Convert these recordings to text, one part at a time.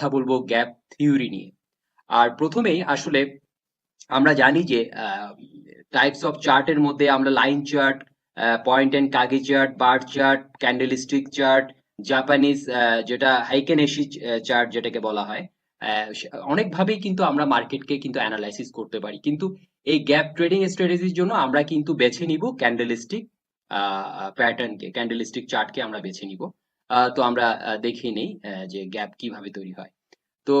কথা বলব gap theory নিয়ে। আর প্রথমেই আসলে আমরা জানি যে টাইপস অফ চার্টের মধ্যে আমরা line chart point and Kagi chart bar chart candlestick chart Japanese যেটা হাইকেনেশি চার্ট যেটাকে বলা হয় অনেকভাবেই কিন্তু আমরা মার্কেটকে কিন্তু অ্যানালাইসিস করতে পারি। কিন্তু এই গ্যাপ ট্রেডিং স্ট্র্যাটেজির জন্য আমরা কিন্তু বেছে নিব ক্যান্ডেলিস্টিক প্যাটার্নকে ক্যান্ডেলিস্টিক চার্টকে আমরা বেছে নিব। তো আমরা দেখে নেই যে গ্যাপ কীভাবে তৈরি হয়। তো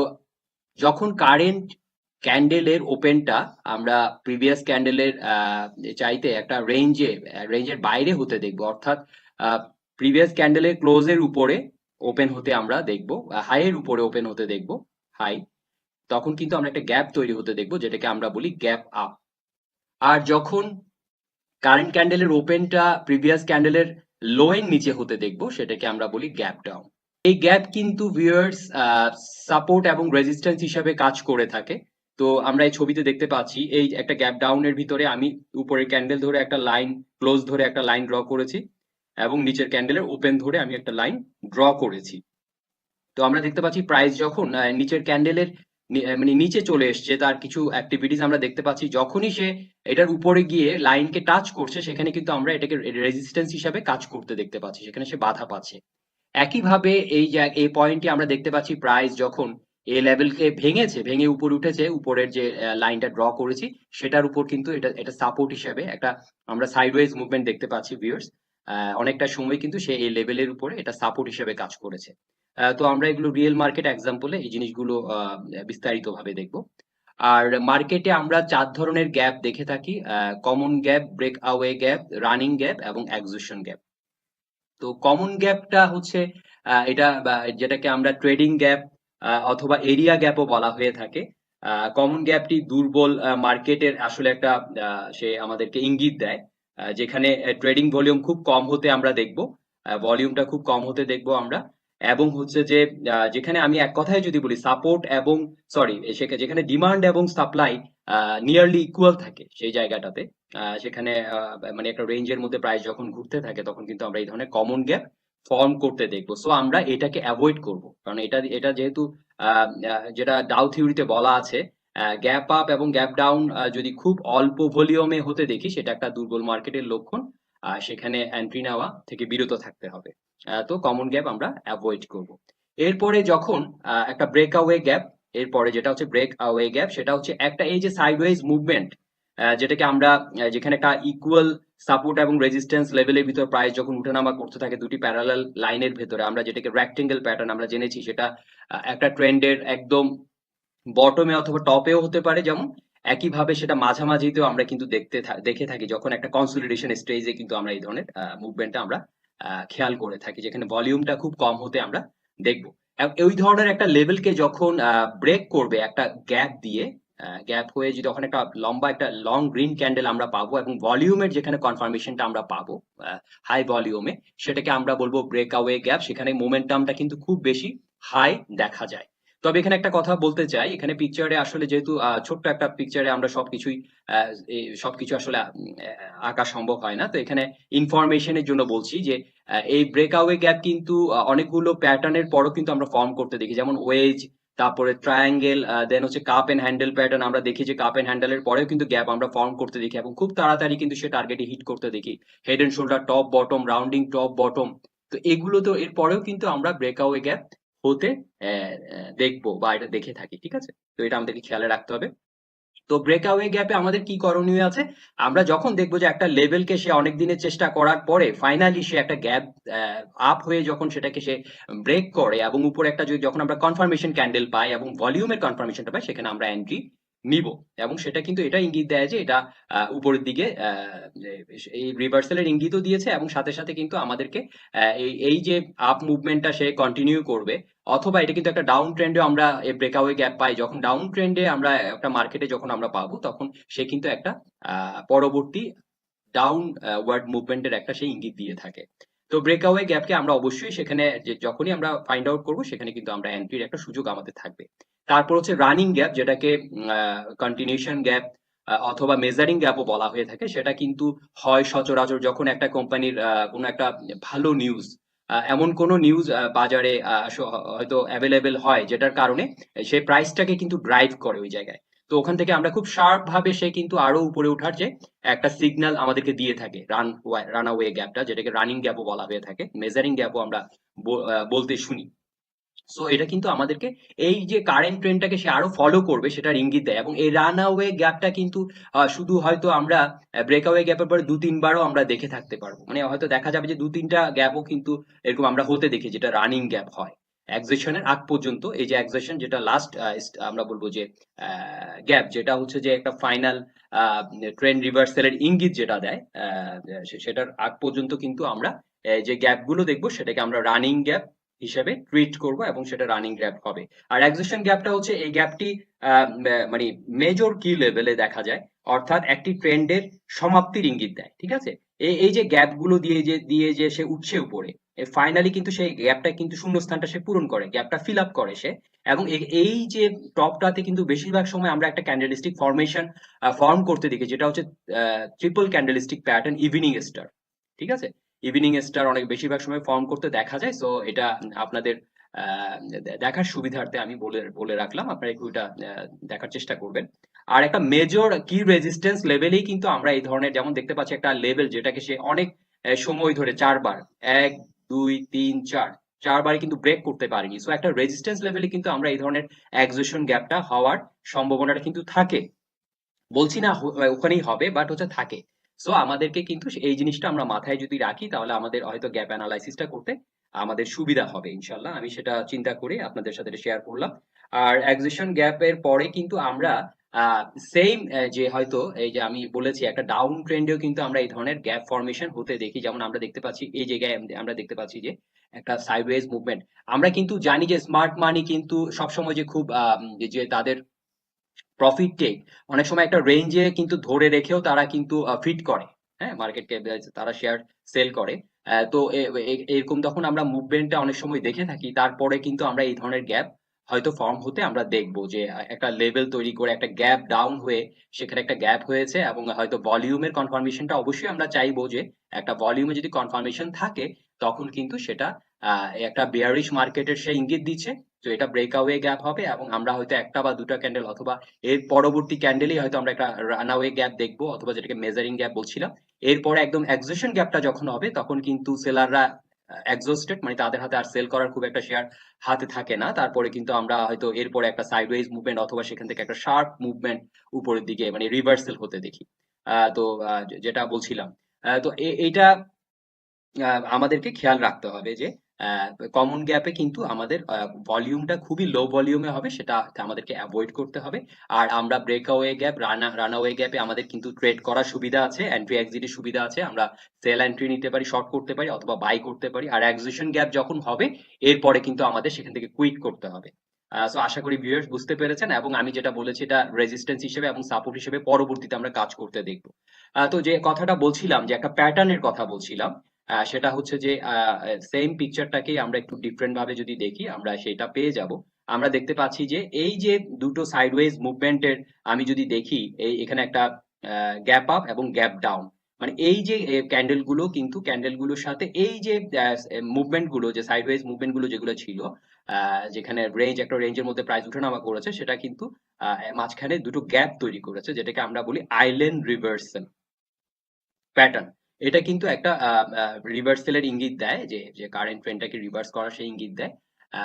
যখন কারেন্ট ক্যান্ডেলের ওপেনটা আমরা প্রিভিয়াস ক্যান্ডেলের চাইতে একটা রেঞ্জে রেঞ্জের বাইরে হতে দেখব, অর্থাৎ প্রিভিয়াস ক্যান্ডেলের ক্লোজের উপরে ওপেন হতে আমরা দেখব হাইয়ের উপরে ওপেন হতে দেখব হাই তখন কিন্তু আমরা একটা গ্যাপ তৈরি হতে দেখব, যেটাকে আমরা বলি গ্যাপ আপ আর যখন কারেন্ট ক্যান্ডেলের ওপেনটা প্রিভিয়াস ক্যান্ডেলের লোয়ের নিচে হতে দেখব, সেটাকে আমরা বলি গ্যাপ ডাউন এই গ্যাপ কিন্তু ভিউয়ার্স সাপোর্ট এবং রেজিস্ট্যান্স হিসাবে কাজ করে থাকে। তো আমরা এই ছবিতে দেখতে পাচ্ছি, এই একটা গ্যাপ ডাউনের ভিতরে আমি উপরের ক্যান্ডেল ধরে একটা লাইন ক্লোজ ধরে একটা লাইন ড্র করেছি এবং নিচের ক্যান্ডেলের ওপেন ধরে আমি একটা লাইন ড্র করেছি। তো আমরা দেখতে পাচ্ছি প্রাইস যখন নিচের ক্যান্ডেলের মানে নিচে চলে এসছে, তার কিছু অ্যাক্টিভিটিস আমরা দেখতে পাচ্ছি। যখনই সে এটার উপরে গিয়ে লাইনকে টাচ করছে, সেখানে কিন্তু আমরা এটাকে রেজিস্ট্যান্স হিসাবে কাজ করতে দেখতে পাচ্ছি, সেখানে সে বাধা পাচ্ছে। একইভাবে এই এই পয়েন্টে আমরা দেখতে পাচ্ছি প্রাইস যখন এ লেভেলকে ভেঙেছে, ভেঙে উপরে উঠেছে, উপরের যে লাইনটা ড্র করেছি, সেটার উপর কিন্তু এটা এটা সাপোর্ট হিসাবে একটা আমরা সাইডওয়েজ মুভমেন্ট দেখতে পাচ্ছি ভিউয়ার্স অনেকটা সময় কিন্তু সে এই লেভেলের উপরে এটা সাপোর্ট হিসেবে কাজ করেছে। তো আমরা এগুলো রিয়েল মার্কেট এক্সাম্পলে এই জিনিসগুলো বিস্তারিত ভাবে দেখব। আর মার্কেটে আমরা চার ধরনের গ্যাপ দেখে থাকি common gap breakaway gap running gap এবং এক্সিশন গ্যাপ তো কমন গ্যাপটা হচ্ছে এটা যেটাকে আমরা ট্রেডিং গ্যাপ অথবা এরিয়া গ্যাপও বলা হয়ে থাকে। কমন গ্যাপটি দুর্বল মার্কেটের আসলে একটা সে আমাদেরকে ইঙ্গিত দেয় যেখানে ট্রেডিং ভলিউম খুব কম হতে আমরা দেখব ভলিউমটা খুব কম হতে দেখব আমরা। এবং হচ্ছে যে যেখানে আমি এক কথায় যদি বলি সাপোর্ট এবং সরি যেখানে ডিমান্ড এবং সাপ্লাই নিয়ারলি ইকুয়াল থাকে সেই জায়গাটাতে। সেখানে মানে একটা রেঞ্জের মধ্যে প্রাইস যখন ঘুরতে থাকে, তখন কিন্তু আমরা এই ধরনের কমন গ্যাপ ফর্ম করতে দেখব। সো আমরা এটাকে অ্যাভয়েড করব। কারণ এটা এটা যেহেতু যেটা ডাউ থিওরিতে বলা আছে গ্যাপ আপ এবং গ্যাপ ডাউন যদি খুব অল্প ভলিউমে হতে দেখি, সেটা একটা দুর্বল মার্কেটের লক্ষণ সেখানে এন্ট্রি নেওয়া থেকে বিরত থাকতে হবে। তো কমন গ্যাপ আমরা অ্যাভয়েড করব। এরপরে যখন একটা ব্রেক আওয়ে গ্যাপ এরপরে যেটা হচ্ছে ব্রেক আওয়ে গ্যাপ সেটা হচ্ছে একটা এই যে সাইডওয়েজ মুভমেন্ট যেটাকে আমরা যেখানে একটা ইকুয়াল সাপোর্ট এবং রেজিস্ট্যান্স লেভেলের ভিতর প্রাইস যখন উঠানামা করতে থাকে দুটি প্যারালাল লাইনের ভেতরে, আমরা যেটাকে রেক্টেঙ্গেল প্যাটার্ন আমরা জেনেছি, সেটা একটা ট্রেন্ডের একদম বটমে অথবা টপেও হতে পারে। যেমন একইভাবে সেটা মাঝামাঝিতেও আমরা কিন্তু দেখতে দেখে থাকি, যখন একটা কনসলিডেশন স্টেজে কিন্তু আমরা এই ধরনের মুভমেন্টটা আমরা খেয়াল করে থাকি, যেখানে ভলিউমটা খুব কম হতে আমরা দেখব। ওই ধরনের একটা লেভেলকে যখন ব্রেক করবে একটা গ্যাপ দিয়ে গ্যাপ হয়ে যদি ওখানে একটা লম্বা একটা লং গ্রিন ক্যান্ডেল আমরা পাবো এবং ভলিউমের যেখানে কনফার্মেশনটা আমরা পাবো হাই ভলিউমে সেটাকে আমরা বলব ব্রেক আওয়ে গ্যাপ সেখানে মোমেন্টামটা কিন্তু খুব বেশি হাই দেখা যায়। তবে এখানে একটা কথা বলতে চাই। এখানে পিকচারে আসলে যেহেতু ছোট্ট একটা পিকচারে আমরা সবকিছুই সবকিছু আসলে আঁকা সম্ভব হয় না। তো এখানে ইনফরমেশনের জন্য বলছি যে এই ব্রেকআওয়ে গ্যাপ কিন্তু অনেকগুলো প্যাটার্নের পরও কিন্তু আমরা ফর্ম করতে দেখি। যেমন ওয়েজ তারপরে ট্রায়াঙ্গেল দেন হচ্ছে কাপ এন্ড হ্যান্ডেল প্যাটার্ন আমরা দেখি যে কাপ এন্ড হ্যান্ডেলের পরেও কিন্তু গ্যাপ আমরা ফর্ম করতে দেখি এবং খুব তাড়াতাড়ি কিন্তু সে টার্গেটে হিট করতে দেখি। Head and shoulder top bottom rounding top bottom তো এগুলো তো এর পরেও কিন্তু আমরা ব্রেকআওয়ে গ্যাপ হতে দেখব বা এটা দেখে থাকি, ঠিক আছে? তো এটা আমাদেরকে খেয়ালে রাখতে হবে। তো ব্রেকআওয়ে গ্যাপে আমাদের কি করণীয় আছে? আমরা যখন দেখব যে একটা লেভেলকে সে অনেক দিনের চেষ্টা করার পরে ফাইনালি সে একটা গ্যাপ আপ হয়ে যখন সেটাকে সে ব্রেক করে এবং উপরে একটা যখন আমরা কনফার্মেশন ক্যান্ডেল পাই এবং ভলিউমের কনফার্মেশনটা পাই, সেখানে আমরা এন্ট্রি নিব। এবং সেটা কিন্তু এটা ইঙ্গিত দেয় যে এটা উপরের দিকে এই রিভার্সালের ইঙ্গিতও দিয়েছে এবং সাথে সাথে কিন্তু আমাদেরকে এই যে আপ মুভমেন্টটা সে কন্টিনিউ করবে, অথবা এটা কিন্তু একটা ডাউন ট্রেন্ডে আমরা এই ব্রেকআওয়ে গ্যাপ পাই। যখন ডাউন ট্রেন্ডে আমরা একটা মার্কেটে যখন আমরা পাবো, তখন সে কিন্তু একটা পরবর্তী ডাউন ওয়ার্ড মুভমেন্টের একটা সেই ইঙ্গিত দিয়ে থাকে। তো ব্রেকআওয়ে গ্যাপকে আমরা অবশ্যই সেখানে যে যখনই আমরা ফাইন্ড আউট করব, সেখানে কিন্তু আমরা এন্ট্রির একটা সুযোগ আমাদের থাকবে। তারপর হচ্ছে রানিং গ্যাপ যেটাকে কন্টিনিউশন গ্যাপ অথবা মেজারিং গ্যাপও বলা হয়ে থাকে, সেটা কিন্তু হয় সচরাচর যখন একটা কোম্পানির কোনো একটা ভালো নিউজ এমন কোনো নিউজ বাজারে হয়তো অ্যাভেলেবেল হয়, যেটার কারণে সেই প্রাইসটাকে কিন্তু ড্রাইভ করে ওই জায়গায়। তো ওখান থেকে আমরা খুব শার্প ভাবে সে কিন্তু আরও উপরে ওঠার যে একটা সিগন্যাল আমাদেরকে দিয়ে থাকে রান রান রানাওয়ে গ্যাপটা যেটাকে রানিং গ্যাপও বলা হয়ে থাকে মেজারিং গ্যাপও আমরা বলতে শুনি। সো এটা কিন্তু আমাদেরকে এই যে কারেন্ট ট্রেন্ডটাকে সে আরও ফলো করবে সেটার ইঙ্গিত দেয় এবং এই রান আওয়ে গ্যাপটা কিন্তু শুধু হয়তো আমরা ব্রেক আওয়ে গ্যাপের পরে দু, তিনবারও আমরা দেখে থাকতে পারব। মানে হয়তো দেখা যাবে যে দু, তিনটা গ্যাপও কিন্তু এরকম আমরা হতে দেখি যেটা রানিং গ্যাপ হয়। এক্সেশনের আগ পর্যন্ত, এই যে এক্সেশন যেটা লাস্ট আমরা বলব যে গ্যাপ যেটা হচ্ছে যে একটা ফাইনাল ট্রেন্ড রিভার্সালের ইঙ্গিত যেটা দেয় সেটার আগ পর্যন্ত কিন্তু আমরা যে গ্যাপগুলো দেখব, সেটাকে আমরা রানিং গ্যাপ হিসেবে ট্রিট করব এবং সেটা রানিং গ্যাপ হবে। আর এক্সেশন গ্যাপটা হচ্ছে, এই গ্যাপটি মানে মেজর কি লেভেলে দেখা যায়, অর্থাৎ একটি ট্রেন্ডের সমাপ্তির ইঙ্গিত দেয়, ঠিক আছে? এই যে গ্যাপগুলো দিয়ে যে দিয়ে যে সে উঠছে উপরে ফাইনালি কিন্তু সেই গ্যাপটা কিন্তু শূন্যস্থানটা সে পূরণ করে গ্যাপটা ফিল আপ করে সে। এবং এই যে টপটাতে কিন্তু বেশিরভাগ সময় আমরা একটা ক্যান্ডেলিস্টিক ফরমেশন ফর্ম করতে দেখি, যেটা হচ্ছে triple candlestick pattern evening star ঠিক আছে? ইভিনিং স্টার অনেক বেশিরভাগ সময় ফর্ম করতে দেখা যায় সো এটা আপনাদের দেখার সুবিধার্থে আমি বলে বলে রাখলাম, আপনারা একটু এটা দেখার চেষ্টা করবেন। আর একটা মেজর কি রেজিস্ট্যান্স লেভেলেই কিন্তু আমরা এই ধরনের, যেমন দেখতে পাচ্ছি একটা লেভেল যেটাকে সে অনেক সময় ধরে চারবার, এক দুই, তিন, চার। চারবারে কিন্তু ব্রেক করতে পারেনি। সো একটা রেজিস্ট্যান্স লেভেলে কিন্তু আমরা এই ধরনের এক্সোশন গ্যাপটা হওয়ার সম্ভাবনাটা কিন্তু থাকে। বলছি না ওখানেই হবে বাট হচ্ছে থাকে। সো আমাদেরকে কিন্তু এই জিনিসটা আমরা মাথায় যদি রাখি, তাহলে আমাদের হয়তো গ্যাপ অ্যানালাইসিসটা করতে আমাদের সুবিধা হবে, ইনশাল্লাহ। আমি সেটা চিন্তা করে আপনাদের সাথে শেয়ার করলাম। আর এক্সিশন গ্যাপের পরে কিন্তু আমরা সেম যে হয়তো, এই যে আমি বলেছি, একটা ডাউন ট্রেন্ডেও কিন্তু আমরা এই ধরনের গ্যাপ ফরমেশন হতে দেখি। যেমন আমরা দেখতে পাচ্ছি, এই জায়গায় আমরা দেখতে পাচ্ছি যে, একটা সাইডওয়েজ মুভমেন্ট আমরা কিন্তু জানি যে স্মার্ট মানি কিন্তু সবসময় যে খুব যে তাদের প্রফিট টেক অনেক সময় একটা রেঞ্জে কিন্তু ধরে রেখেও তারা কিন্তু ফিট করে। হ্যাঁ মার্কেটকে তারা শেয়ার সেল করে। তো এরকম তখন আমরা মুভমেন্টটা অনেক সময় দেখে থাকি, তারপরে কিন্তু আমরা এই ধরনের গ্যাপ হয়তো ফর্ম হতে আমরা দেখব যে, একটা লেভেল তৈরি করে একটা গ্যাপ ডাউন হয়ে সেখানে একটা গ্যাপ হয়েছে এবং হয়তো ভলিউমের কনফার্মেশনটা অবশ্যই আমরা চাইব যে, একটা ভলিউমে যদি কনফার্মেশন থাকে, তখন কিন্তু সেটা একটা বেয়ারিশ মার্কেটের সে ইঙ্গিত দিচ্ছে। তো এটা ব্রেকআওয়ে গ্যাপ হবে এবং আমরা হয়তো একটা বা দুটো ক্যান্ডেল অথবা এর পরবর্তী ক্যান্ডেলই হয়তো আমরা একটা রানআওয়ে গ্যাপ দেখব অথবা যেটাকে মেজারিং গ্যাপ বলছিলাম। এরপরে একদম এক্সোশন গ্যাপটা যখন হবে, তখন কিন্তু সেলাররা এক্সস্টেড মানে তাদের হাতে আর সেল করার খুব একটা শেয়ার হাতে থাকে না। তারপরে কিন্তু আমরা হয়তো এরপরে একটা সাইডওয়েজ মুভমেন্ট অথবা সেখান থেকে একটা শার্প মুভমেন্ট উপরের দিকে মানে রিভার্সেল হতে দেখি। তো যেটা বলছিলাম। তো এইটা আমাদেরকে খেয়াল রাখতে হবে যে কমন গ্যাপে কিন্তু আমাদের ভলিউমটা খুবই লো ভলিউমে হবে, সেটা আমাদেরকে অ্যাভয়েড করতে হবে। আর আমরা ব্রেকআওয়ে গ্যাপ রানা রানআওয়ে গ্যাপে আমাদের কিন্তু ট্রেড করার সুবিধা আছে এন্ট্রি এক্সিটের সুবিধা আছে। আমরা সেল এন্ট্রি নিতে পারি শর্ট করতে পারি, অথবা বাই করতে পারি। আর এক্সিশন গ্যাপ যখন হবে, এরপরে কিন্তু আমাদের সেখান থেকে কুইট করতে হবে। সো আশা করি ভিউয়ার্স বুঝতে পেরেছেন, এবং আমি যেটা বলেছি, এটা রেজিস্ট্যান্স হিসেবে এবং সাপোর্ট হিসেবে পরবর্তীতে আমরা কাজ করতে দেখব। তো যে কথাটা বলছিলাম, যে একটা প্যাটার্নের কথা বলছিলাম সেটা হচ্ছে যে সেম পিকচারটাকে আমরা একটু ডিফারেন্ট ভাবে যদি দেখি, আমরা সেটা পেয়ে যাব। আমরা দেখতে পাচ্ছি যে, এই যে দুটো সাইডওয়েজ মুভমেন্টের আমি যদি দেখি, এই এখানে একটা গ্যাপ আপ এবং গ্যাপ ডাউন মানে এই যে ক্যান্ডেলগুলো কিন্তু ক্যান্ডেলগুলোর সাথে এই যে মুভমেন্টগুলো যে সাইডওয়েজ মুভমেন্টগুলো যেগুলো ছিল যেখানে রেঞ্জ একটা রেঞ্জের মধ্যে প্রাইস উঠানামা করেছে, সেটা কিন্তু মাঝখানে দুটো গ্যাপ তৈরি করেছে, যেটাকে আমরা বলি আইল্যান্ড রিভার্সাল প্যাটার্ন এটা কিন্তু একটা রিভার্সালের ইঙ্গিত দেয় যে যে কারেন্ট ট্রেন্ডটাকে রিভার্স করার সেই ইঙ্গিত দেয়।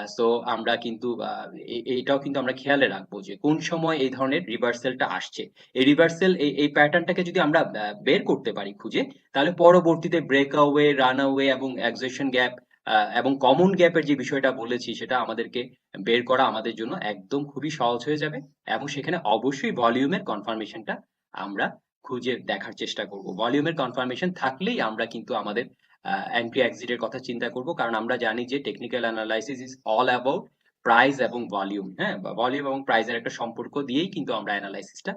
সো আমরা কিন্তু আহ, এ- এইটাও কিন্তু আমরা খেয়ালে রাখব যে কোন সময় এই ধরনের রিভার্সালটা আসছে। এই রিভার্সেল এই প্যাটার্নটাকে যদি আমরা বের করতে পারি খুঁজে তাহলে পরবর্তীতে ব্রেকআওয়ে রানআওয়ে এবং এক্সেশন গ্যাপ এবং কমন গ্যাপের যে বিষয়টা বলেছি সেটা আমাদেরকে বের করা আমাদের জন্য একদম খুবই সহজ হয়ে যাবে এবং সেখানে অবশ্যই ভলিউমের কনফার্মেশনটা আমরা খুঁজে দেখার চেষ্টা করব। ভলিউমের কনফার্মেশন থাকলেই আমরা কিন্তু আমাদের এন্ট্রি এক্সিটের কথা চিন্তা করব। কারণ আমরা জানি যে technical analysis is all about price এবং ভলিউম হ্যাঁ? ভলিউম এবং প্রাইসের একটা সম্পর্ক দিয়েই কিন্তু আমরা অ্যানালাইসিসটা